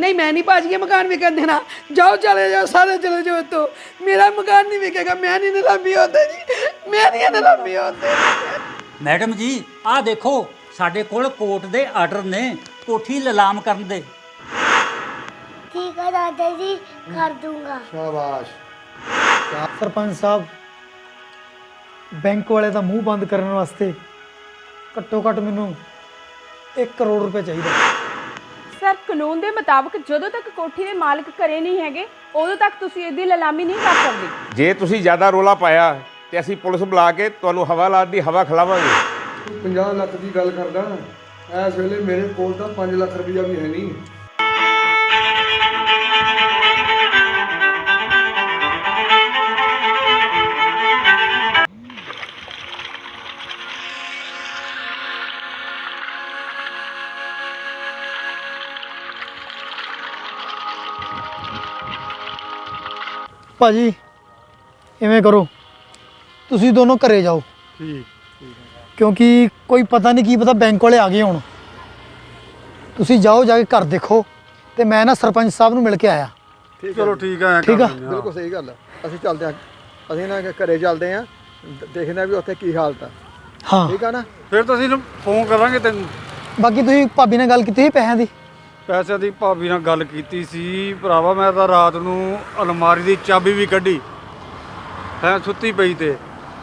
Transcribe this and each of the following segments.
ਨਹੀਂ ਮੈਂ ਨਹੀਂ ਭਾਜੀ ਇਹ ਮਕਾਨ ਵਿਕਣ ਦੇਣਾ। ਜਾਓ ਚਲੇ ਜਾਓ ਸਾਰੇ ਚਲੇ ਜਾਓ ਇੱਥੋਂ। ਮੇਰਾ ਮਕਾਨ ਨਹੀਂ ਵਿਕੇਗਾ ਮੈਂ ਨਹੀਂ ਨਿਲਾਮੀ ਹੁੰਦੇ ਜੀ। ਮੈਂ ਨਹੀਂ ਨਿਲਾਮੀ ਹੁੰਦੇ ਮੈਡਮ ਜੀ ਆਹ ਦੇਖੋ ਸਾਡੇ ਕੋਲ ਕੋਰਟ ਦੇ ਆਰਡਰ ਨੇ ਕੋਠੀ ਲਲਾਮ ਕਰਨ ਦੇ। ਠੀਕ ਹੈ ਦਾਦਾ ਜੀ ਕਰ ਦੂੰਗਾ। ਸ਼ਾਬਾਸ਼। ਸਰਪੰਚ ਸਾਹਿਬ ਬੈਂਕ ਵਾਲੇ ਦਾ ਮੂੰਹ ਬੰਦ ਕਰਨ ਵਾਸਤੇ ਘੱਟੋ ਘੱਟ ਮੈਨੂੰ 1 ਕਰੋੜ ਰੁਪਏ ਚਾਹੀਦਾ। ਸਰ ਕਾਨੂੰਨ ਦੇ ਮੁਤਾਬਕ ਜਦੋਂ ਤੱਕ ਕੋਠੀ ਦੇ ਮਾਲਕ ਘਰੇ ਨਹੀਂ ਹੈਗੇ ਉਦੋਂ ਤੱਕ ਤੁਸੀਂ ਇਹਦੀ ਨਿਲਾਮੀ ਨਹੀਂ ਕਰ ਸਕਦੇ। ਜੇ ਤੁਸੀਂ ਜ਼ਿਆਦਾ ਰੋਲਾ ਪਾਇਆ ਤੇ ਅਸੀਂ ਪੁਲਿਸ ਬੁਲਾ ਕੇ ਤੁਹਾਨੂੰ ਹਵਾਲਾਤ ਦੀ ਹਵਾ ਖਿਲਾਵਾਂਗੇ। ਤੂੰ 50 ਲੱਖ ਦੀ ਗੱਲ ਕਰਦਾ ਇਸ ਵੇਲੇ ਮੇਰੇ ਕੋਲ ਤਾਂ 5 ਲੱਖ ਰੁਪਈਆ ਵੀ ਹੈ ਨਹੀਂ। ਭਾਜੀ ਇਵੇਂ ਕਰੋ। ਤੁਸੀਂ ਦੋਨੋਂ ਘਰੇ ਜਾਓ। ਠੀਕ ਕਿਉਂਕਿ ਕੋਈ ਪਤਾ ਨਹੀਂ ਕੀ ਪਤਾ ਬੈਂਕ ਵਾਲੇ ਆ ਗਏ ਹੁਣ। ਤੁਸੀਂ ਜਾਓ ਜਾ ਕੇ ਘਰ ਦੇਖੋ ਤੇ ਮੈਂ ਨਾ ਸਰਪੰਚ ਸਾਹਿਬ ਨੂੰ ਮਿਲ ਕੇ ਆਇਆ। ਚਲੋ ਠੀਕ ਆ ਠੀਕ ਆ? ਬਿਲਕੁਲ ਸਹੀ ਗੱਲ ਆ। ਅਸੀਂ ਚੱਲਦੇ ਆ ਅਸੀਂ ਨਾ ਘਰੇ ਚੱਲਦੇ ਆ ਦੇਖਦੇ ਆ ਵੀ ਉੱਥੇ ਕੀ ਹਾਲਤ ਆ। ਹਾਂ। ਠੀਕ ਆ ਨਾ? ਫਿਰ ਤਾਂ ਅਸੀਂ ਇਹਨੂੰ ਫੋਨ ਕਰਾਂਗੇ ਤੈਨੂੰ। ਬਾਕੀ ਤੁਸੀਂ ਭਾਬੀ ਨਾਲ ਗੱਲ ਕੀਤੀ ਸੀ ਪੈਸਿਆਂ ਦੀ? ਪੈਸੇ ਦੀ ਭਾਬੀ ਨਾਲ ਗੱਲ ਕੀਤੀ ਸੀ। ਭਰਾਵਾ, ਮੈਂ ਤਾਂ ਰਾਤ ਨੂੰ ਅਲਮਾਰੀ ਦੀ ਚਾਬੀ ਵੀ ਕੱਢੀ। ਹੈ, ਸੁੱਤੀ ਪਈ ਤੇ।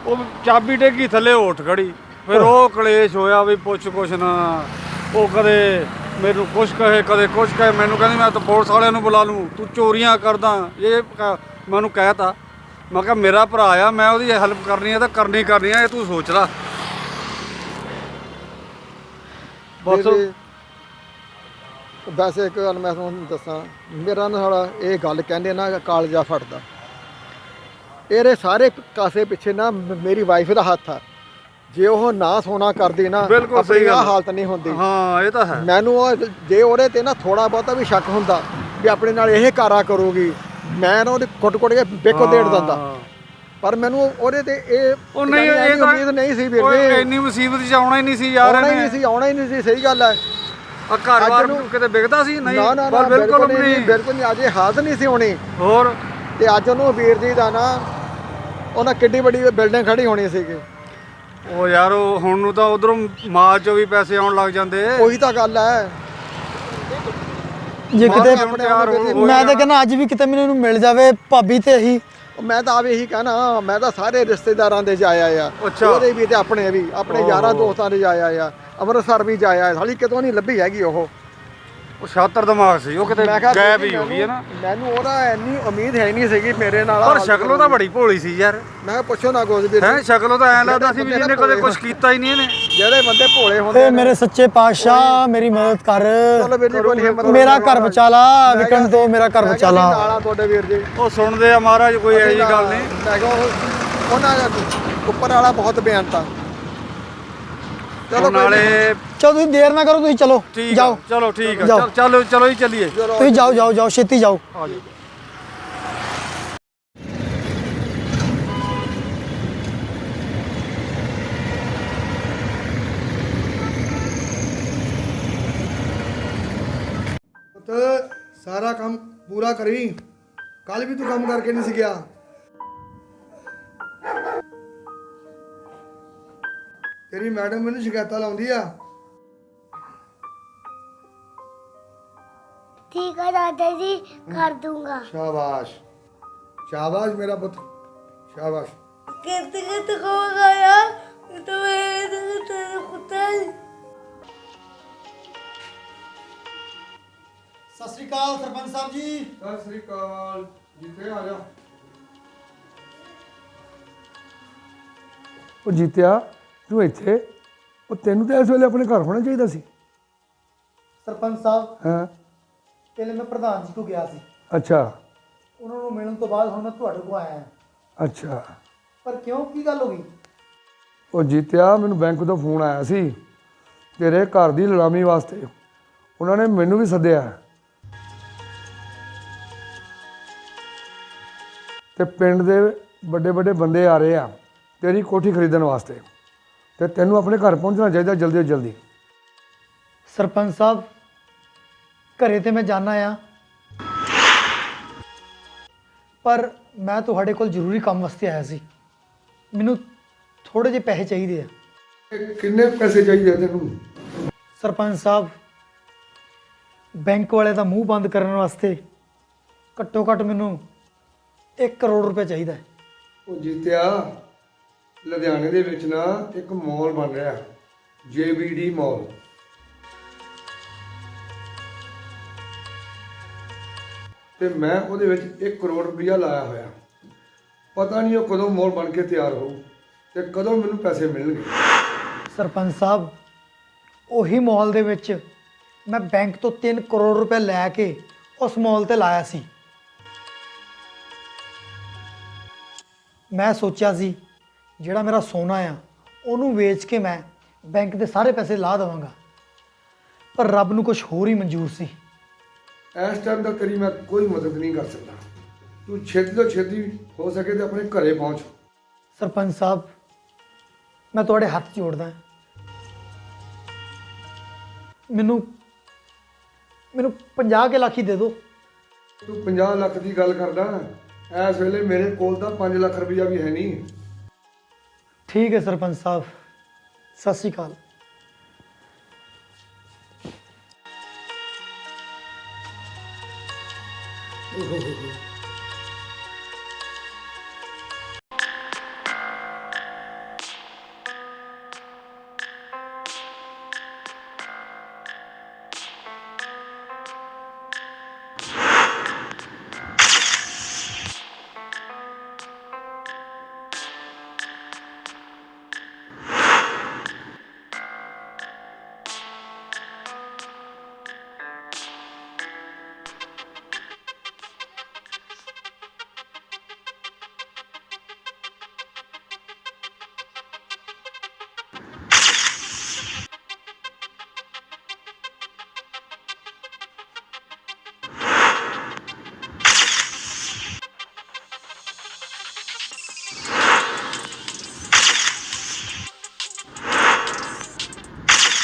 ਉਹ ਚਾਬੀ ਡੇਗੀ, ਥੱਲੇ ਉੱਠ ਖੜੀ। ਫਿਰ ਉਹ ਕਲੇਸ਼ ਹੋਇਆ ਵੀ ਪੁੱਛ ਕੁਛ ਨਾ। ਉਹ ਕਦੇ ਮੈਨੂੰ ਕੁਛ ਕਹੇ, ਕਦੇ ਕੁਛ ਕਹੇ। ਮੈਨੂੰ ਕਹਿੰਦੀ, ਮੈਂ ਤਾਂ ਪੁਲਿਸ ਵਾਲਿਆਂ ਨੂੰ ਬੁਲਾ ਲੂੰ। ਤੂੰ ਚੋਰੀਆਂ ਕਰਦਾ। ਇਹ ਕ- ਮੈਂ ਉਹਨੂੰ ਕਹਿਤਾ। ਮੈਂ ਕਿਹਾ, ਮੇਰਾ ਭਰਾ ਆ, ਮੈਂ ਉਹਦੀ ਹੈਲਪ ਕਰਨੀ ਆ ਤਾਂ ਕਰਨੀ ਕਰਨੀ ਆ, ਇਹ ਤੂੰ ਸੋਚ ਲੈ। ਬਸ। ਵੈਸੇ ਇੱਕ ਗੱਲ ਮੈਂ ਤੁਹਾਨੂੰ ਦੱਸਾਂ ਮੇਰਾ ਨਾ ਸਾਲਾ ਇਹ ਗੱਲ ਕਹਿੰਦੇ ਨਾ ਕਾਲਜਾ ਫਟਦਾ। ਇਹਦੇ ਸਾਰੇ ਕਾਸੇ ਪਿੱਛੇ ਨਾ ਮੇਰੀ ਵਾਈਫ ਦਾ ਹੱਥ ਆ। ਜੇ ਉਹ ਨਾ ਸੋਨਾ ਕਰਦੀ ਨਾ ਬਿਲਕੁਲ ਸਹੀ ਗੱਲ। ਹਾਲਤ ਨਹੀਂ ਹੁੰਦੀ। ਹਾਂ ਇਹ ਤਾਂ ਹੈ। ਮੈਨੂੰ ਜੇ ਉਹਦੇ ਤੇ ਨਾ ਥੋੜਾ ਬਹੁਤਾ ਵੀ ਸ਼ੱਕ ਹੁੰਦਾ ਵੀ ਆਪਣੇ ਨਾਲ ਇਹ ਕਾਰਾ ਕਰੂਗੀ ਮੈਂ ਨਾ ਉਹਦੇ ਕੁੱਟ-ਕੁੱਟ ਕੇ ਬੇਕੋ ਦੇੜ ਦਿੰਦਾ। ਪਰ ਮੈਨੂੰ ਉਹਦੇ ਤੇ ਇਹ ਉਹ ਨਹੀਂ ਇਹ ਤਾਂ ਉਮੀਦ ਨਹੀਂ ਸੀ ਵੀਰ ਇੰਨੀ ਮੁਸੀਬਤ ਚ ਆਉਣਾ ਹੀ ਨਹੀਂ ਸੀ ਯਾਰ ਆਉਣਾ ਹੀ ਨਹੀਂ ਸੀ ਆਉਣਾ ਹੀ ਨਹੀਂ ਸੀ ਸਹੀ ਗੱਲ ਹੈ। ਆ ਘਰ ਅੱਜ ਬਾਰ ਨੂੰ- ਕਿਤੇ ਵਿਕਦਾ ਸੀ? ਨਹੀਂ ਨਾ ਬਿਲਕੁਲ ਨਹੀਂ ਬਿਲਕੁਲ ਨਹੀਂ ਅੱਜ ਹਾਲਤ ਨਹੀਂ ਸੀ ਹੋਣੀ। ਹੋਰ? ਤੇ ਅੱਜ ਉਹਨੂੰ ਵੀਰ ਜੀ ਦਾ ਨਾ ਉਹਨਾਂ ਕਿੱਡੀ ਵੱਡੀ ਬਿਲਡਿੰਗ ਖੜੀ ਹੋਣੀ ਸੀਗੀ। ਉਹ ਯਾਰ ਉਹ ਹੁਣ ਨੂੰ ਤਾਂ ਉਧਰੋਂ ਮਾਲ ਚੋਂ ਵੀ ਪੈਸੇ ਆਉਣ ਲੱਗ ਜਾਂਦੇ। ਉਹੀ ਤਾਂ ਗੱਲ ਹੈ। ਜੇ ਕਿਤੇ ਮੈਂ ਤਾਂ ਕਹਿੰਦਾ ਅੱਜ ਵੀ ਕਿਤੇ ਮੈਨੂੰ ਇਹਨੂੰ ਮਿਲ ਜਾਵੇ ਭਾਬੀ ਤੇ ਇਹੀ ਮੈਂ ਤਾਂ ਆਪ ਇਹੀ ਕਹਿਣਾ ਮੈਂ ਤਾਂ ਸਾਰੇ ਰਿਸ਼ਤੇਦਾਰਾਂ ਦੇ ਜਾਇਆ ਆ। ਅੱਛਾ। ਉਹਦੇ ਵੀ ਤੇ ਆਪਣੇ ਵੀ ਆਪਣੇ ਯਾਰਾਂ ਦੋਸਤਾਂ ਦੇ ਜਾਇਆ ਆ। ਅੰਮ੍ਰਿਤਸਰ ਵੀ ਜਾਇਆ ਹਾਲੀ ਕਿਤੋਂ ਨਹੀਂ ਲੱਭੀ ਹੈਗੀ ਉਹ। ਉਹ ਛਾਤਰ ਦਿਮਾਗ ਸੀ ਉਹ ਕਿਤੇ ਮੈਂ ਕਿਹਾ ਗਾਇਬ ਹੀ ਗਈ ਹੈ ਨਾ। ਮੈਨੂੰ ਉਹਦਾ ਇੰਨੀ ਉਮੀਦ ਹੈ ਨਹੀਂ ਸੀਗੀ ਮੇਰੇ ਨਾਲ। ਪਰ ਸ਼ਕਲੋਂ ਤਾਂ ਬੜੀ ਭੋਲੀ ਸੀ ਯਾਰ। ਮੈਂ ਕਿਹਾ ਪੁੱਛੋ ਨਾ ਕੁਝ ਵੀ। ਹੈ ਸ਼ਕਲੋਂ ਤਾਂ ਐ ਲੱਗਦਾ ਸੀ ਵੀ ਜਿਹਨੇ ਕਦੇ ਕੁਝ ਕੀਤਾ ਹੀ ਨਹੀਂ ਇਹਨੇ। ਜਿਹੜੇ ਬੰਦੇ ਭੋਲੇ ਹੁੰਦੇ ਏ ਮੇਰੇ ਸੱਚੇ ਪਾਤਸ਼ਾਹ ਮੇਰੀ ਮਦਦ ਕਰ। ਚਲੋ ਵੀਰ ਜੀ ਕੋਈ ਨਹੀਂ ਹਿੰਮਤ ਮੇਰਾ ਘਰ ਬਚਾ ਲਾ ਵਿਕਣ ਤੋਂ ਮੇਰਾ ਘਰ ਬਚਾ ਲਾ ਨਾਲਾ ਤੁਹਾਡੇ ਵੀਰ ਜੀ। ਉਹ ਸੁਣਦੇ ਆ ਮਹਾਰਾਜ ਕੋਈ ਜਿਹੀ ਗੱਲ ਨਹੀਂ। ਮੈਂ ਕਿਹਾ ਉਹ- ਉਹਨਾਂ ਦਾ ਉੱਪਰ ਵਾਲਾ ਬਹੁਤ ਬਿਆਨਤਾ ਚਲੋ ਹੁਣ ਨਾਲੇ ਚਲੋ ਤੁਸੀਂ ਦੇਰ ਨਾ ਕਰੋ ਤੁਸੀਂ ਚਲੋ। ਠੀਕ ਆ ਜਾਓ। ਚਲੋ ਠੀਕ ਆ। ਜਾਓ। ਚੱਲ- ਚਲੋ ਚਲੋ ਹੀ ਚੱਲੀਏ। ਤੁਸੀਂ ਜਾਓ ਜਾਓ ਜਾਓ ਛੇਤੀ ਜਾਓ। ਪੁੱਤ ਸਾਰਾ ਕੰਮ ਪੂਰਾ ਕਰੀ। ਕੱਲ ਵੀ ਤੂੰ ਕੰਮ ਕਰਕੇ ਨਹੀਂ ਸੀ ਗਿਆ। ਤੇਰੀ ਮੈਡਮ ਮੈਨੂੰ ਸ਼ਿਕਾਇਤਾਂ ਲਾਉਂਦੀ ਆ। ਠੀਕ ਹੈ ਦਾਦਾ ਜੀ ਕਰ ਦੂੰਗਾ। ਸ਼ਾਬਾਸ਼। ਸ਼ਾਬਾਸ਼ ਮੇਰਾ ਪੁੱਤ। ਸ਼ਾਬਾਸ਼। ਕਿਤ ਕਿਤ ਕਹੋਗਾ ਯਾਰ ਤੂੰ ਇਹ ਤੇਰੇ ਕੁੱਤੇ ਸਤਿ ਸ੍ਰੀ ਅਕਾਲ ਸਰਪੰਚ ਸਾਹਿਬ ਜੀ। ਸਤਿ ਸ੍ਰੀ ਅਕਾਲ। ਜਿੱਤੇ ਆ ਜਾ। ਉਹ ਜੀਤਿਆ ਤੂੰ ਇੱਥੇ ਉਹ ਤੈਨੂੰ ਤਾਂ ਇਸ ਵੇਲੇ ਆਪਣੇ ਘਰ ਹੋਣਾ ਚਾਹੀਦਾ ਸੀ। ਸਰਪੰਚ ਸਾਹਿਬ ਹਾਂ। ਪਹਿਲੇ ਮੈਂ ਪ੍ਰਧਾਨ ਜੀ ਕੋਲ ਗਿਆ ਸੀ। ਅੱਛਾ। ਉਹਨਾਂ ਨੂੰ ਮਿਲਣ ਤੋਂ ਬਾਅਦ ਹੁਣ ਮੈਂ ਤੁਹਾਡੇ ਕੋਲ ਆਇਆ। ਹਾਂ ਅੱਛਾ। ਪਰ ਕਿਉਂ ਕੀ ਗੱਲ ਹੋ ਗਈ? ਉਹ ਜੀਤਿਆ ਮੈਨੂੰ ਬੈਂਕ ਤੋਂ ਫੋਨ ਆਇਆ ਸੀ। ਤੇਰੇ ਘਰ ਦੀ ਨਿਲਾਮੀ ਵਾਸਤੇ। ਉਹਨਾਂ ਨੇ ਮੈਨੂੰ ਵੀ ਸੱਦਿਆ। ਤੇ ਪਿੰਡ ਦੇ ਵੱਡੇ ਵੱਡੇ ਬੰਦੇ ਆ ਰਹੇ ਆ ਤੇਰੀ ਕੋਠੀ ਖਰੀਦਣ ਵਾਸਤੇ। ਤੇ ਤੈਨੂੰ ਆਪਣੇ ਘਰ ਪਹੁੰਚਣਾ ਚਾਹੀਦਾ ਜਲਦੀ ਤੋਂ ਜਲਦੀ। ਸਰਪੰਚ ਸਾਹਿਬ ਘਰੇ ਤੇ ਮੈਂ ਜਾਣਾ ਆ। ਪਰ ਮੈਂ ਤੁਹਾਡੇ ਕੋਲ ਜ਼ਰੂਰੀ ਕੰਮ ਵਾਸਤੇ ਆਇਆ ਸੀ। ਮੈਨੂੰ ਥੋੜੇ ਜਿਹੇ ਪੈਸੇ ਚਾਹੀਦੇ ਆ। ਇਹ ਕਿੰਨੇ ਪੈਸੇ ਚਾਹੀਦੇ ਆ ਤੈਨੂੰ? ਸਰਪੰਚ ਸਾਹਿਬ ਬੈਂਕ ਵਾਲੇ ਦਾ ਮੂੰਹ ਬੰਦ ਕਰਨ ਵਾਸਤੇ ਘੱਟੋ ਘੱਟ ਮੈਨੂੰ 1 ਕਰੋੜ ਰੁਪਏ ਚਾਹੀਦਾ ਉਹ ਜੀਤਿਆ। ਲੁਧਿਆਣੇ ਦੇ ਵਿੱਚ ਨਾ ਇੱਕ ਮਾਲ ਬਣ ਰਿਹਾ JBD ਮਾਲ। ਤੇ ਮੈਂ ਉਹਦੇ ਵਿੱਚ 1 ਕਰੋੜ ਰੁਪਇਆ ਲਾਇਆ ਹੋਇਆ। ਪਤਾ ਨਹੀਂ ਉਹ ਕਦੋਂ ਮਾਲ ਬਣ ਕੇ ਤਿਆਰ ਹੋਊ ਤੇ ਕਦੋਂ ਮੈਨੂੰ ਪੈਸੇ ਮਿਲਣਗੇ। ਸਰਪੰਚ ਸਾਹਿਬ, ਉਹੀ ਮਾਲ ਦੇ ਵਿੱਚ ਮੈਂ ਬੈਂਕ ਤੋਂ 3 ਕਰੋੜ ਰੁਪਏ ਲੈ ਕੇ ਉਸ ਮਾਲ ਤੇ ਲਾਇਆ ਸੀ। ਮੈਂ ਸੋਚਿਆ ਸੀ ਜਿਹੜਾ ਮੇਰਾ ਸੋਨਾ ਆ ਉਹਨੂੰ ਵੇਚ ਕੇ ਮੈਂ ਬੈਂਕ ਦੇ ਸਾਰੇ ਪੈਸੇ ਲਾ ਦੇਵਾਂਗਾ। ਪਰ ਰੱਬ ਨੂੰ ਕੁਝ ਹੋਰ ਹੀ ਮਨਜ਼ੂਰ ਸੀ। ਇਸ ਟਾਈਮ ਦਾ ਤੇਰੀ ਮੈਂ ਕੋਈ ਮਦਦ ਨਹੀਂ ਕਰ ਸਕਦਾ। ਤੂੰ ਛੇਤੀ ਤੋਂ ਛੇਤੀ ਹੋ ਸਕੇ ਤੇ ਆਪਣੇ ਘਰੇ ਪਹੁੰਚ। ਸਰਪੰਚ ਸਾਹਿਬ ਮੈਂ ਤੁਹਾਡੇ ਹੱਥ ਜੋੜਦਾ। ਮੈਨੂੰ ਮੈਨੂੰ 50 ਕੇ ਲੱਖ ਹੀ ਦੇ ਦਿਓ। ਤੂੰ 50 ਲੱਖ ਦੀ ਗੱਲ ਕਰਦਾ। ਇਸ ਵੇਲੇ ਮੇਰੇ ਕੋਲ ਤਾਂ 5 ਲੱਖ ਰੁਪਇਆ ਵੀ ਹੈ ਨਹੀਂ। ਠੀਕ ਹੈ ਸਰਪੰਚ ਸਾਹਿਬ। ਸਤਿ ਸ਼੍ਰੀ ਅਕਾਲ।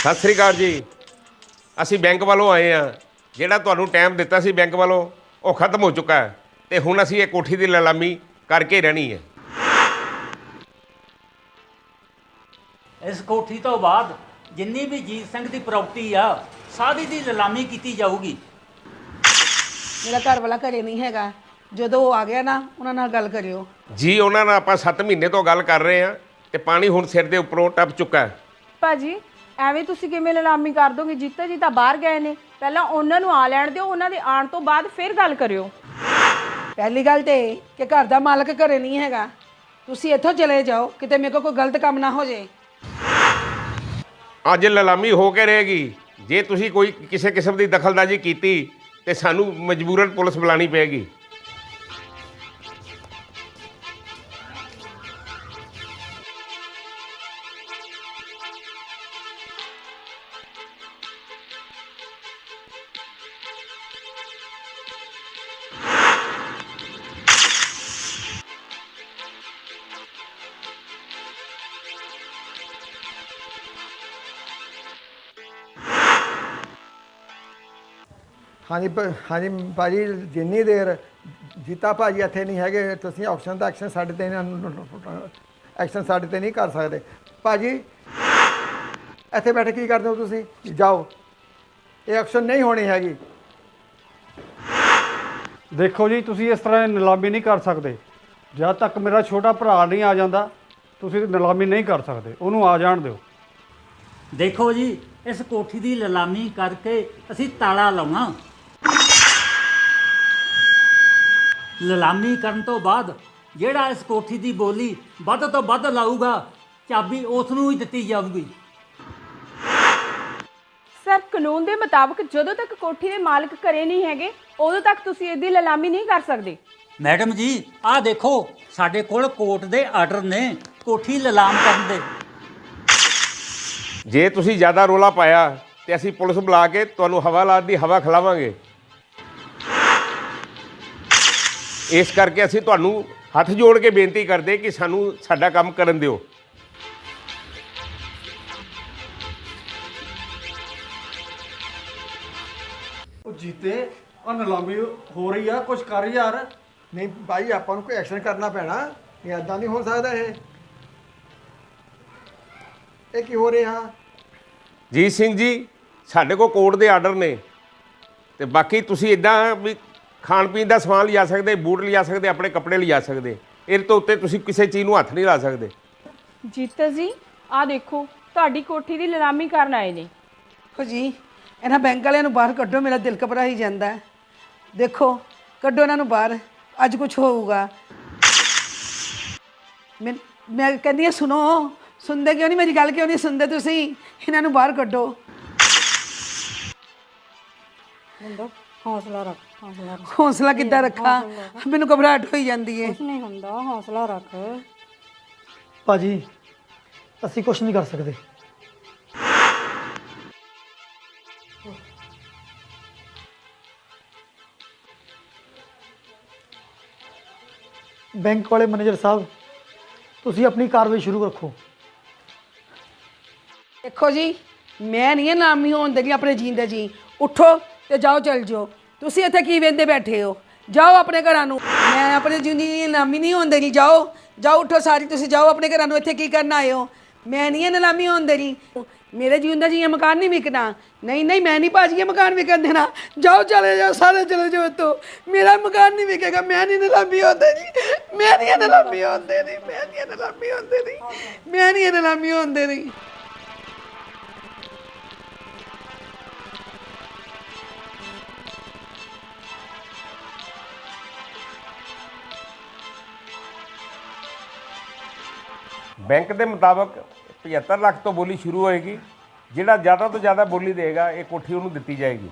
ਸਤਿ ਸ੍ਰੀ ਅਕਾਲ ਜੀ। ਅਸੀਂ ਬੈਂਕ ਵੱਲੋਂ ਆਏ ਆ ਜਿਹੜਾ ਤੁਹਾਨੂੰ ਟਾਈਮ ਦਿੱਤਾ ਸੀ ਬੈਂਕ ਵੱਲੋਂ ਉਹ ਖਤਮ ਹੋ ਚੁੱਕਾ ਹੈ। ਤੇ ਹੁਣ ਅਸੀਂ ਇਹ ਕੋਠੀ ਦੀ ਨਿਲਾਮੀ ਕਰਕੇ ਰਹਿਣੀ ਹੈ। ਇਸ ਕੋਠੀ ਤੋਂ ਬਾਅਦ ਜਿੰਨੀ ਵੀ ਜੀਤ ਸਿੰਘ ਦੀ ਪ੍ਰਾਪਰਟੀ ਆ ਸਾਰੀ ਦੀ ਨਿਲਾਮੀ ਕੀਤੀ ਜਾਊਗੀ। ਮੇਰਾ ਘਰ ਵਾਲਾ ਘਰੇ ਨਹੀਂ ਹੈਗਾ। ਜਦੋਂ ਉਹ ਆ ਗਿਆ ਨਾ ਉਹਨਾਂ ਨਾਲ ਗੱਲ ਕਰਿਓ। ਜੀ ਉਹਨਾਂ ਨਾਲ ਆਪਾਂ 7 ਮਹੀਨੇ ਤੋਂ ਗੱਲ ਕਰ ਰਹੇ ਆ ਤੇ ਪਾਣੀ ਹੁਣ ਸਿਰ ਦੇ ਉੱਪਰੋਂ ਟੱਪ ਚੁੱਕਾ ਹੈ। ਭਾਜੀ ਐਵੇਂ ਤੁਸੀਂ ਕਿਵੇਂ ਨਿਲਾਮੀ ਕਰ ਦੋਗੇ? ਜੀਤਾ ਜੀ ਤਾਂ ਬਾਹਰ ਗਏ ਨੇ। ਪਹਿਲਾਂ ਉਹਨਾਂ ਨੂੰ ਆ ਲੈਣ ਦਿਓ ਉਹਨਾਂ ਦੇ ਆਉਣ ਤੋਂ ਬਾਅਦ ਫਿਰ ਗੱਲ ਕਰਿਓ। ਪਹਿਲੀ ਗੱਲ ਤੇ ਇਹ ਕਿ ਘਰ ਦਾ ਮਾਲਕ ਘਰੇ ਨਹੀਂ ਹੈਗਾ। ਤੁਸੀਂ ਇੱਥੋਂ ਚਲੇ ਜਾਓ ਕਿਤੇ ਮੇਰੇ ਕੋਲ ਕੋਈ ਗਲਤ ਕੰਮ ਨਾ ਹੋ ਜੇ। ਅੱਜ ਨਿਲਾਮੀ ਹੋ ਕੇ ਰਹੇਗੀ ਜੇ ਤੁਸੀਂ ਕੋਈ ਕਿਸੇ ਕਿਸਮ ਦੀ ਦਖਲਅੰਦਾਜ਼ੀ ਕੀਤੀ ਤੇ ਸਾਨੂੰ ਮਜਬੂਰਨ ਪੁਲਿਸ ਬੁਲਾਣੀ ਪਏਗੀ। ਹਾਂਜੀ ਹਾਂਜੀ ਭਾਜੀ ਜਿੰਨੀ ਦੇਰ ਜੀਤਾ ਭਾਜੀ ਇੱਥੇ ਨਹੀਂ ਹੈਗੇ ਤੁਸੀਂ ਆਕਸ਼ਨ ਦਾ ਐਕਸ਼ਨ ਸਾਡੇ ਤੇ ਐਕਸ਼ਨ ਸਾਡੇ ਤੇ ਨਹੀਂ ਕਰ ਸਕਦੇ। ਭਾਜੀ ਇੱਥੇ ਬੈਠੇ ਕੀ ਕਰਦੇ ਹੋ ਤੁਸੀਂ? ਜਾਓ। ਇਹ ਐਕਸ਼ਨ ਨਹੀਂ ਹੋਣੀ ਹੈਗੀ। ਦੇਖੋ ਜੀ ਤੁਸੀਂ ਇਸ ਤਰ੍ਹਾਂ ਨਿਲਾਮੀ ਨਹੀਂ ਕਰ ਸਕਦੇ। ਜਦ ਤੱਕ ਮੇਰਾ ਛੋਟਾ ਭਰਾ ਨਹੀਂ ਆ ਜਾਂਦਾ ਤੁਸੀਂ ਨਿਲਾਮੀ ਨਹੀਂ ਕਰ ਸਕਦੇ। ਉਹਨੂੰ ਆ ਜਾਣ ਦਿਓ। ਦੇਖੋ ਜੀ ਇਸ ਕੋਠੀ ਦੀ ਨਿਲਾਮੀ ਕਰਕੇ ਅਸੀਂ ਤਾਲਾ ਲਾਉਣਾ। ਨਿਲਾਮੀ ਕਰਨ ਤੋਂ ਬਾਅਦ ਜਿਹੜਾ ਇਸ ਕੋਠੀ ਦੀ ਬੋਲੀ ਵੱਧ ਤੋਂ ਵੱਧ ਲਾਊਗਾ ਚਾਬੀ ਉਸ ਨੂੰ ਹੀ ਦਿੱਤੀ ਜਾਊਗੀ। ਸਰ ਕਾਨੂੰਨ ਦੇ ਮੁਤਾਬਕ ਜਦੋਂ ਤੱਕ ਕੋਠੀ ਦੇ ਮਾਲਕ ਘਰੇ ਨਹੀਂ ਹੈਗੇ ਉਦੋਂ ਤੱਕ ਤੁਸੀਂ ਇਹਦੀ ਨਿਲਾਮੀ ਨਹੀਂ ਕਰ ਸਕਦੇ। ਮੈਡਮ ਜੀ ਆਹ ਦੇਖੋ ਸਾਡੇ ਕੋਲ ਕੋਰਟ ਦੇ ਆਰਡਰ ਨੇ ਕੋਠੀ ਨਿਲਾਮ ਕਰਨ ਦੇ। ਜੇ ਤੁਸੀਂ ਜ਼ਿਆਦਾ ਰੋਲਾ ਪਾਇਆ ਤੇ ਅਸੀਂ ਪੁਲਿਸ ਬੁਲਾ ਕੇ ਤੁਹਾਨੂੰ ਹਵਾਲਾਤ ਦੀ ਹਵਾ ਖਿਲਾਵਾਂਗੇ। ਇਸ ਕਰਕੇ ਅਸੀਂ ਤੁਹਾਨੂੰ ਹੱਥ ਜੋੜ ਕੇ ਬੇਨਤੀ ਕਰਦੇ ਕਿ ਸਾਨੂੰ ਸਾਡਾ ਕੰਮ ਕਰਨ ਦਿਓ। ਉਹ ਜੀਤੇ ਆ ਨਿਲਾਮੀ ਹੋ ਰਹੀ ਆ ਕੁਛ ਕਰ ਯਾਰ। ਨਹੀਂ ਭਾਈ ਆਪਾਂ ਨੂੰ ਕੋਈ ਐਕਸ਼ਨ ਕਰਨਾ ਪੈਣਾ। ਇਹ ਐਦਾਂ ਨਹੀਂ ਹੋ ਸਕਦਾ ਇਹ। ਇਹ ਕੀ ਹੋ ਰਿਹਾ? ਜੀਤ ਸਿੰਘ ਜੀ ਸਾਡੇ ਕੋਲ ਕੋਰਟ ਦੇ ਆਰਡਰ ਨੇ। ਤੇ ਬਾਕੀ ਤੁਸੀਂ ਇਦਾਂ ਵੀ ਖਾਣ ਪੀਣ ਦਾ ਸਮਾਨ ਲਿਜਾ ਸਕਦੇ ਬੂਟ ਲਿਜਾ ਸਕਦੇ ਆਪਣੇ ਕੱਪੜੇ ਲਿਜਾ ਸਕਦੇ। ਇਹਦੇ ਤੋਂ ਉੱਤੇ ਤੁਸੀਂ ਕਿਸੇ ਚੀਜ਼ ਨੂੰ ਹੱਥ ਨਹੀਂ ਲਾ ਸਕਦੇ। ਜੀਤਾ ਜੀ ਆ ਦੇਖੋ ਤੁਹਾਡੀ ਕੋਠੀ ਦੀ ਨਿਲਾਮੀ ਕਰਨ ਆਏ ਨੇ। ਦੇਖੋ ਜੀ ਇਹਨਾਂ ਬੈਂਕ ਵਾਲਿਆਂ ਨੂੰ ਬਾਹਰ ਕੱਢੋ ਮੇਰਾ ਦਿਲ ਘਬਰਾ ਹੀ ਜਾਂਦਾ ਹੈ। ਦੇਖੋ ਕੱਢੋ ਇਹਨਾਂ ਨੂੰ ਬਾਹਰ ਅੱਜ ਕੁਝ ਹੋਊਗਾ। ਮੈਂ ਮੈਂ ਕਹਿੰਦੀ ਹਾਂ ਸੁਣੋ ਸੁਣਦੇ ਕਿਉਂ ਨਹੀਂ? ਮੇਰੀ ਗੱਲ ਕਿਉਂ ਨਹੀਂ ਸੁਣਦੇ ਤੁਸੀਂ? ਇਹਨਾਂ ਨੂੰ ਬਾਹਰ ਕੱਢੋ। ਹੁੰਦਾ ਹੌਸਲਾ ਰੱਖ ਹੌਸਲਾ ਰੱਖ। ਹੌਸਲਾ ਕਿੱਦਾਂ ਰੱਖਾਂ? ਮੈਨੂੰ ਘਬਰਾਹਟ ਹੋਈ ਜਾਂਦੀ ਹੈ ਕੁਛ ਨਹੀਂ ਹੁੰਦਾ ਹੌਸਲਾ ਰੱਖ। ਭਾਜੀ ਅਸੀਂ ਕੁਝ ਨਹੀਂ ਕਰ ਸਕਦੇ। ਬੈਂਕ ਵਾਲੇ ਮੈਨੇਜਰ ਸਾਹਿਬ ਤੁਸੀਂ ਆਪਣੀ ਕਾਰਵਾਈ ਸ਼ੁਰੂ ਰੱਖੋ। ਦੇਖੋ ਜੀ ਮੈਂ ਨਹੀਂ ਇਹ ਨਾਮੀ ਹੋਣ ਦੇਣੀ ਆਪਣੇ ਜੀਂਦੇ ਜੀ। ਉੱਠੋ। ਤੇ ਜਾਓ ਚੱਲ ਜਾਓ। ਤੁਸੀਂ ਇੱਥੇ ਕੀ ਵੇਂਦੇ ਬੈਠੇ ਹੋ? ਜਾਓ ਆਪਣੇ ਘਰਾਂ ਨੂੰ। ਮੈਂ ਆਪਣੇ ਜਿੰਦੀ ਦੀ ਨਾਮੀ ਨਹੀਂ ਹੋਣ ਦੇਣੀ, ਜਾਓ। ਜਾਓ, ਉੱਠੋ ਸਾਰੀ, ਤੁਸੀਂ ਜਾਓ ਆਪਣੇ ਘਰਾਂ ਨੂੰ, ਇੱਥੇ ਕੀ ਕਰਨ ਆਏ ਹੋ? ਮੈਂ ਨਹੀਂ ਇਹ ਨਿਲਾਮੀ ਹੋਣ ਦੇਣੀ। ਮੇਰੇ ਜਿਉਂਦਾ ਜੀ ਇਹ ਮਕਾਨ ਨਹੀਂ ਵਿਕਣਾ। ਨਹੀਂ ਨਹੀਂ, ਮੈਂ ਨਹੀਂ ਭਾਜੀ ਇਹ ਮਕਾਨ ਵਿਕਣ ਦੇਣਾ। ਜਾਓ, ਚਲੇ ਜਾਓ, ਸਾਰੇ ਚਲੇ ਜਾਓ ਇੱਥੋਂ। ਮੇਰਾ ਮਕਾਨ ਨਹੀਂ ਵਿਕੇਗਾ, ਮੈਂ ਨਹੀਂ ਨਿਲਾਮੀ ਹੁੰਦੇ ਜੀ ਮੈਂ ਨਹੀਂ ਇਹ ਨਿਲਾਮੀ ਹੁੰਦੇ ਨਹੀਂ ਮੈਂ ਨਹੀਂ ਇਹ ਨਿਲਾਮੀ ਹੁੰਦੇ ਨਹੀਂ ਮੈਂ ਨਹੀਂ ਇਹ ਨਿਲਾਮੀ ਹੁੰਦੇ ਨਹੀਂ ਬੈਂਕ ਦੇ ਮੁਤਾਬਕ 75 ਲੱਖ ਤੋਂ ਬੋਲੀ ਸ਼ੁਰੂ ਹੋਏਗੀ, ਜਿਹੜਾ ਜ਼ਿਆਦਾ ਤੋਂ ਜ਼ਿਆਦਾ ਬੋਲੀ ਦੇਗਾ, ਇਹ ਕੋਠੀ ਉਹਨੂੰ ਦਿੱਤੀ ਜਾਏਗੀ।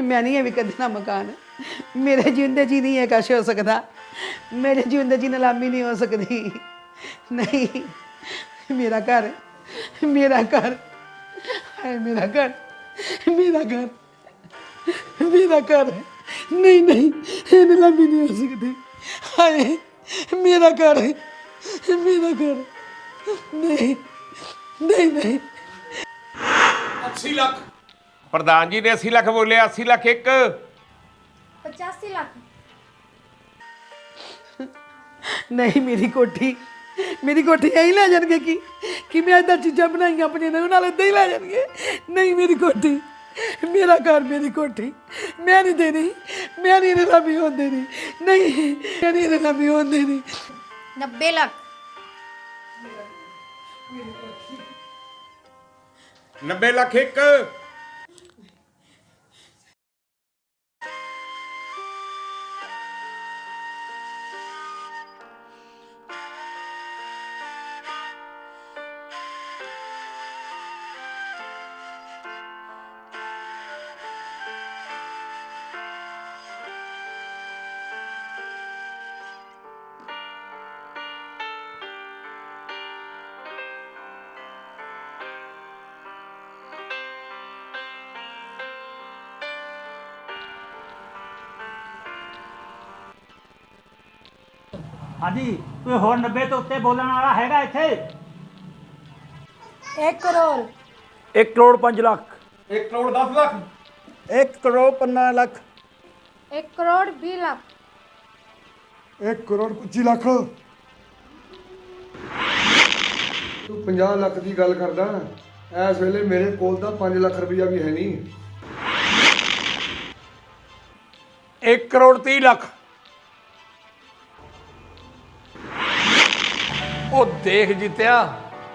ਮੈਂ ਨਹੀਂ ਇਹ ਵੀ ਕਦੇ ਮਕਾਨ। ਮੇਰੇ ਜਿਉਂਦੇ ਜੀ ਨਹੀਂ ਇਹ ਕਸ਼ ਹੋ ਸਕਦਾ। ਮੇਰੇ ਜਿਉਂਦੇ ਜੀ ਨਿਲਾਮੀ ਨਹੀਂ ਹੋ ਸਕਦੀ। ਨਹੀਂ, ਮੇਰਾ ਘਰ ਮੇਰਾ ਘਰ। ਹੈ ਮੇਰਾ ਘਰ ਮੇਰਾ ਘਰ ਮੇਰਾ ਘਰ। ਨਹੀਂ ਨਹੀਂ, ਇਹ ਨਿਲਾਮੀ ਨਹੀਂ ਹੋ ਸਕਦੀ। ਹਾਏ, ਮੇਰਾ ਘਰ। ਮੇਰਾ ਘਰ ਨਹੀਂ ਨਹੀਂ ਨਹੀਂ। 80 ਲੱਖ। ਪ੍ਰਧਾਨ ਜੀ ਨੇ 80 ਲੱਖ ਬੋਲੇ 80 ਲੱਖ ਇੱਕ। 85 ਲੱਖ। ਨਹੀਂ ਮੇਰੀ ਕੋਠੀ ਮੇਰੀ ਕੋਠੀ ਐਂ ਹੀ ਲੈ ਜਾਣਗੇ ਕੀ ਕਿ ਮੈਂ ਇਦਾਂ ਚੀਜ਼ਾਂ ਬਣਾਈਆਂ ਆਪਣੇ ਨਾਲ ਨਾਲ ਇਦਾਂ ਹੀ ਲੈ ਜਾਣਗੇ। ਨਹੀਂ ਮੇਰੀ ਕੋਠੀ ਮੇਰਾ ਘਰ ਮੇਰੀ ਕੋਠੀ। ਮੈਂ ਨਹੀਂ ਦੇਣੀ ਮੈਂ ਨਹੀਂ ਇਹਦੇ ਨਾਲ ਵੀ ਹੁੰਦੇ ਨਹੀਂ ਨਹੀਂ ਮੈਂ ਨਹੀਂ ਇਹਦੇ ਨਾਲ ਵੀ ਹੁੰਦੇ ਨਹੀਂ 90 ਲੱਖ। 90 ਲੱਖ ਇੱਕ। ਹਾਂਜੀ ਕੋਈ ਹੋਰ 90 ਤੋਂ ਉੱਤੇ ਬੋਲਣ ਵਾਲਾ ਹੈਗਾ ਇੱਥੇ? 1 ਕਰੋੜ। 1 ਕਰੋੜ 5 ਲੱਖ। 1 ਕਰੋੜ 10 ਲੱਖ। 1 ਕਰੋੜ 15 ਲੱਖ। 1 ਕਰੋੜ 20 ਲੱਖ। 1 ਕਰੋੜ 25 ਲੱਖ। ਤੂੰ 50 ਲੱਖ ਦੀ ਗੱਲ ਕਰਦਾ ਇਸ ਵੇਲੇ ਮੇਰੇ ਕੋਲ ਤਾਂ 5 ਲੱਖ ਰੁਪਈਆ ਵੀ ਹੈ ਨਹੀਂ। 1 ਕਰੋੜ 30 ਲੱਖ। ਉਹ ਦੇਖ ਜਿੱਤਿਆ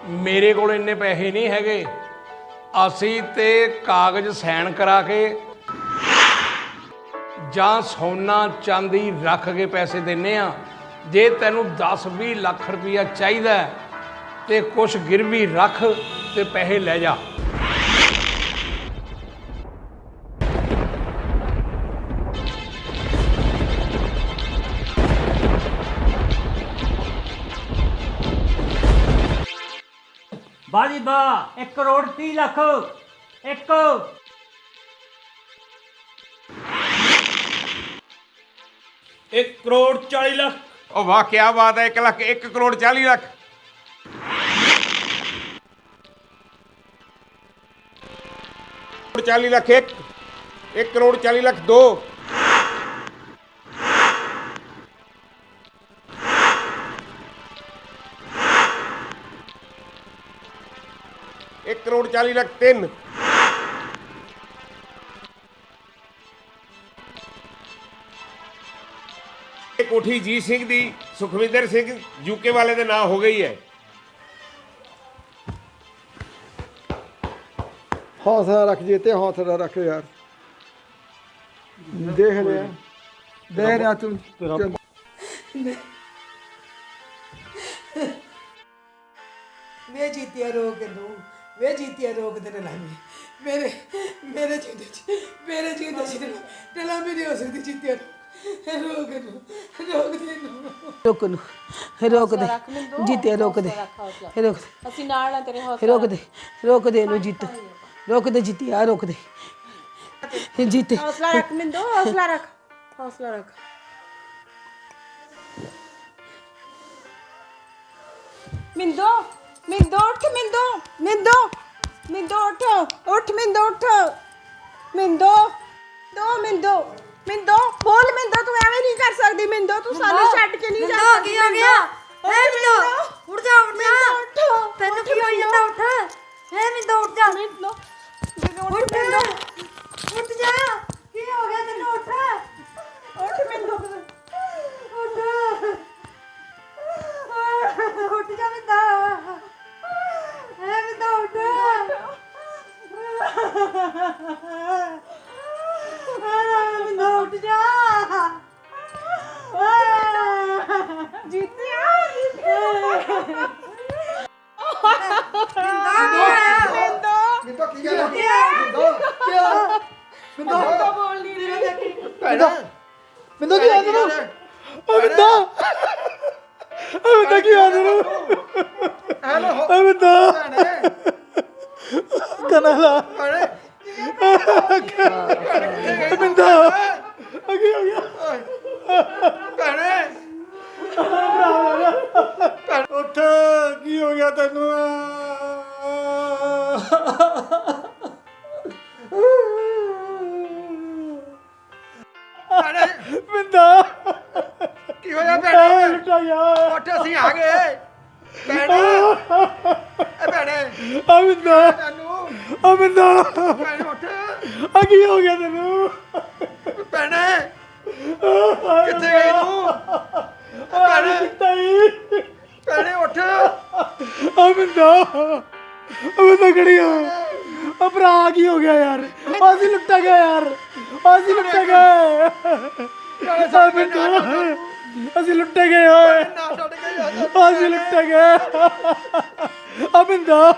ਮੇਰੇ ਕੋਲ ਇੰਨੇ ਪੈਸੇ ਨਹੀਂ ਹੈਗੇ। ਅਸੀਂ ਤੇ ਕਾਗਜ਼ ਸਾਈਨ ਕਰਾ ਕੇ ਜਾਂ ਸੋਨਾ ਚਾਂਦੀ ਰੱਖ ਕੇ ਪੈਸੇ ਦਿੰਨੇ ਆ। ਜੇ ਤੈਨੂੰ 10-20 ਲੱਖ ਰੁਪਇਆ ਚਾਹੀਦਾ ਹੈ, ਤੇ ਕੁਛ ਗਿਰਵੀ ਰੱਖ ਤੇ ਪੈਸੇ ਲੈ ਜਾ। ਬਾਜੀ ਬਾ 1 ਕਰੋੜ 30 ਲੱਖ। 1 1 ਕਰੋੜ 40 ਲੱਖ। ਉਹ ਵਾਹ ਕੀ ਬਾਤ ਹੈ 1 ਲੱਖ 1 ਕਰੋੜ 40 ਲੱਖ। ਕਰੋੜ 40 ਲੱਖ 1 1 ਕਰੋੜ 40 ਲੱਖ 2 ਕਰੋੜ 40 ਲੱਖ 3 ਇਹ ਕੋਠੀ ਜੀ ਸਿੰਘ ਦੀ ਸੁਖਵਿੰਦਰ ਸਿੰਘ ਯੂਕੇ ਵਾਲੇ ਦੇ ਨਾਂ ਹੋ ਗਈ ਹੈ। ਹੌਸਲਾ ਰੱਖ ਜੇ ਤੇ ਹੌਸਲਾ ਰੱਖ ਯਾਰ। ਦੇਖ ਲਿਆ ਦੇਖ ਰਿਹਾ ਤੂੰ। ਵੇ ਜੀਤਿਆ ਰੋਕ ਨੂੰ ਵੇ ਜੀਤਿਆ ਰੋਕ ਦੇ ਲਾਮੀ ਮੇਰੇ ਮੇਰੇ ਜੀਤੇ ਚ ਮੇਰੇ ਜੀਤੇ ਚ ਲਾਮੀ ਨਹੀਂ ਹੋ ਸਕਦੀ ਜੀਤਿਆ ਰੋਕ ਨੂੰ ਰੋਕ ਦੇ ਨੂੰ। ਰੋਕ ਨੂੰ ਰੋਕ ਦੇ ਜੀਤਿਆ ਰੋਕ ਦੇ ਰੋਕ ਅਸੀਂ ਨਾਲ ਆ ਤੇਰੇ ਹੌਸਲਾ ਰੋਕ ਦੇ ਰੋਕ ਦੇ ਨੂੰ ਜੀਤ ਰੋਕ ਦੇ ਜੀਤਿਆ ਰੋਕ ਦੇ। ਜੀਤੇ। ਹੌਸਲਾ ਰੱਖ ਮਿੰਦੋ ਹੌਸਲਾ ਰੱਖ। ਹੌਸਲਾ ਰੱਖ। ਮਿੰਦੋ। ਮਿੰਦੋ ਉੱਠ ਮਿੰਦੋ ਮਿੰਦੋ ਮਿੰਦੋ ਉੱਠ ਉੱਠ ਮਿੰਦੋ ਉੱਠ। ਮਿੰਦੋ ਦੋ ਮਿੰਦੋ ਮਿੰਦੋ ਬੋਲ ਮਿੰਦੋ ਤੂੰ ਐਵੇਂ ਨਹੀਂ ਕਰ ਸਕਦੀ। ਮਿੰਦੋ ਤੂੰ ਸਾਨੂੰ ਛੱਡ ਕੇ ਨਹੀਂ ਜਾ ਸਕਦੀ ਹੋ ਗਿਆ? ਹੈ ਮਿੰਦੋ, ਮਿੰਦੋ ਕੀ ਮਿੰਦੋ। ਕਿਉਂ ਮਿੰਦੋ ਬੋਲ ਨਹੀਂ ਰਹੀ। ਭੈਣਾ। ਮਿੰਦੋ ਕੀ ਆਂਦੇ ਨੂੰ ਓ ਮਿੰਦੋ। ਓ ਮਿੰਦੋ ਕੀ ਆਂਦੇ ਨੂੰ ਹੈਲੋ ਓ ਮਿੰਦੋ। ਭੈਣੇ। ਕਨਾਲਾ ਓ ਕੀ ਹੋ ਗਿਆ। ਭੈਣੇ। ਉੱਠ। ਕੀ ਹੋ ਗਿਆ ਤੈਨੂੰ? ਮਿੰਦੋ। ਕੀ ਹੋਇਆ ਭੈਣੇ? ਲੁੱਟਾ ਗਿਆ ਉੱਠ ਅਸੀਂ ਆ ਗਏ। ਭੈਣੇ। ਏ ਭੈਣੇ। ਆ ਮਿੰਦੋ। ਤੈਨੂੰ। ਆ ਮਿੰਦੋ। ਭੈਣੇ ਉੱਠ। ਆ ਕੀ ਹੋ ਗਿਆ ਤੈਨੂੰ? ਭੈਣੇ। ਕਿੱਥੇ ਗਈ ਤੂੰ? ਭੈਣੇ। ਭੈਣੇ ਉੱਠ। ਆ ਮਿੰਦੋ। ਆ ਮਿੰਦੋ ਕਿਹੜੀ ਆ ਭਰਾ ਕੀ ਹੋ ਗਿਆ ਯਾਰ? ਅਸੀਂ ਲੁੱਟਾ ਗਏ ਯਾਰ। ਅਸੀਂ ਲੁੱਟੇ ਗਏ। ਆ ਮਿੰਦੋ ਅਸੀਂ ਲੁੱਟੇ ਗਏ ਓਏ। ਅਸੀਂ ਲੁੱਟੇ ਗਏ। ਆ ਮਿੰਦੋ।